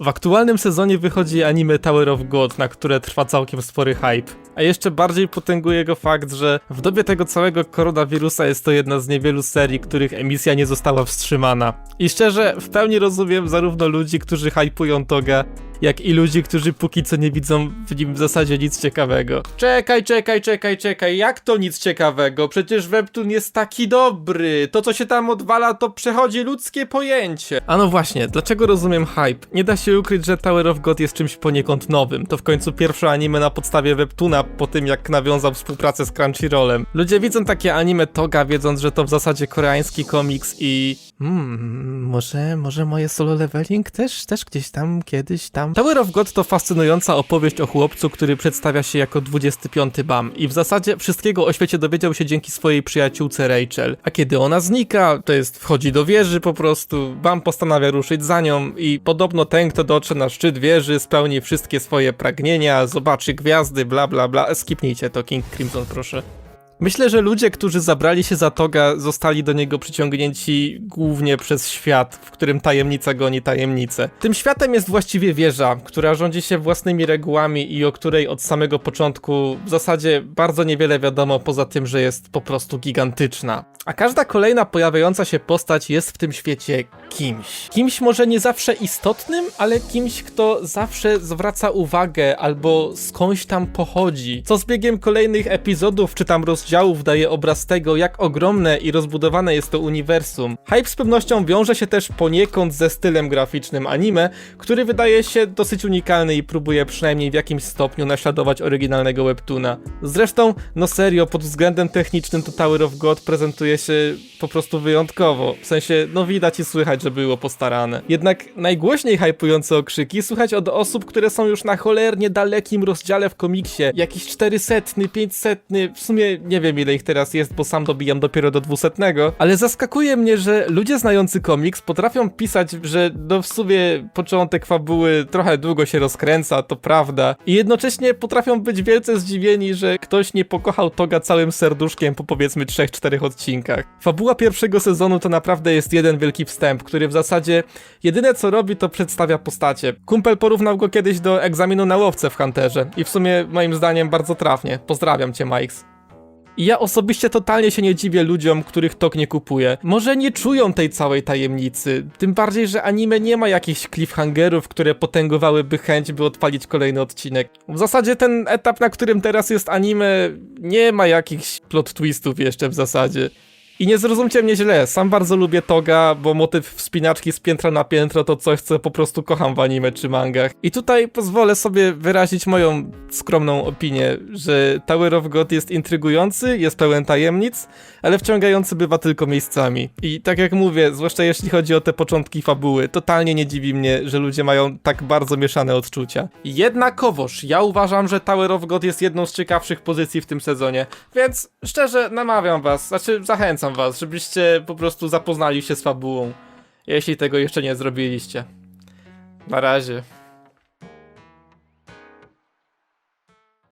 W aktualnym sezonie wychodzi anime Tower of God, na które trwa całkiem spory hype. A jeszcze bardziej potęguje go fakt, że w dobie tego całego koronawirusa jest to jedna z niewielu serii, których emisja nie została wstrzymana. I szczerze, w pełni rozumiem zarówno ludzi, którzy hypują Toga, jak i ludzi, którzy póki co nie widzą w nim w zasadzie nic ciekawego. Czekaj, czekaj, czekaj, czekaj, jak to nic ciekawego? Przecież Webtoon jest taki dobry. To, co się tam odwala, to przechodzi ludzkie pojęcie. A no właśnie, dlaczego rozumiem hype? Nie da się ukryć, że Tower of God jest czymś poniekąd nowym. To w końcu pierwsze anime na podstawie Webtoona po tym, jak nawiązał współpracę z Crunchyrollem. Ludzie widzą takie anime Toga, wiedząc, że to w zasadzie koreański komiks i... Hmm, może, może moje solo leveling też, też gdzieś tam, kiedyś tam. Tower of God to fascynująca opowieść o chłopcu, który przedstawia się jako 25 BAM i w zasadzie wszystkiego o świecie dowiedział się dzięki swojej przyjaciółce Rachel. A kiedy ona znika, to jest wchodzi do wieży po prostu, BAM postanawia ruszyć za nią i podobno ten, kto dotrze na szczyt wieży, spełni wszystkie swoje pragnienia, zobaczy gwiazdy, bla bla bla. Skipnijcie to, King Crimson, proszę. Myślę, że ludzie, którzy zabrali się za Toga, zostali do niego przyciągnięci głównie przez świat, w którym tajemnica goni tajemnicę. Tym światem jest właściwie wieża, która rządzi się własnymi regułami i o której od samego początku w zasadzie bardzo niewiele wiadomo, poza tym, że jest po prostu gigantyczna. A każda kolejna pojawiająca się postać jest w tym świecie kimś. Kimś może nie zawsze istotnym, ale kimś, kto zawsze zwraca uwagę albo skądś tam pochodzi. Co z biegiem kolejnych epizodów czy tam rozdziałów daje obraz tego, jak ogromne i rozbudowane jest to uniwersum. Hype z pewnością wiąże się też poniekąd ze stylem graficznym anime, który wydaje się dosyć unikalny i próbuje przynajmniej w jakimś stopniu naśladować oryginalnego webtoona. Zresztą, no serio, pod względem technicznym to Tower of God prezentuje się po prostu wyjątkowo. W sensie, no widać i słychać, że było postarane. Jednak najgłośniej hypujące okrzyki słychać od osób, które są już na cholernie dalekim rozdziale w komiksie. Jakiś 400, 500, w sumie nie wiem ile ich teraz jest, bo sam dobijam dopiero do 200, ale zaskakuje mnie, że ludzie znający komiks potrafią pisać, że no w sumie początek fabuły trochę długo się rozkręca, to prawda, i jednocześnie potrafią być wielce zdziwieni, że ktoś nie pokochał Toga całym serduszkiem po powiedzmy 3-4 odcinkach. Fabuła pierwszego sezonu to naprawdę jest jeden wielki wstęp, który w zasadzie jedyne co robi to przedstawia postacie. Kumpel porównał go kiedyś do egzaminu na łowcę w Hunterze i w sumie moim zdaniem bardzo trafnie. Pozdrawiam cię Mikes. I ja osobiście totalnie się nie dziwię ludziom, których tok nie kupuje. Może nie czują tej całej tajemnicy. Tym bardziej, że anime nie ma jakichś cliffhangerów, które potęgowałyby chęć, by odpalić kolejny odcinek. W zasadzie ten etap, na którym teraz jest anime, nie ma jakichś plot twistów jeszcze w zasadzie. I nie zrozumcie mnie źle, sam bardzo lubię Toga, bo motyw wspinaczki z piętra na piętro to coś, co po prostu kocham w anime czy mangach. I tutaj pozwolę sobie wyrazić moją skromną opinię, że Tower of God jest intrygujący, jest pełen tajemnic, ale wciągający bywa tylko miejscami. I tak jak mówię, zwłaszcza jeśli chodzi o te początki fabuły, totalnie nie dziwi mnie, że ludzie mają tak bardzo mieszane odczucia. Jednakowoż, ja uważam, że Tower of God jest jedną z ciekawszych pozycji w tym sezonie, więc szczerze namawiam was, znaczy zachęcam was, żebyście po prostu zapoznali się z fabułą, jeśli tego jeszcze nie zrobiliście. Na razie.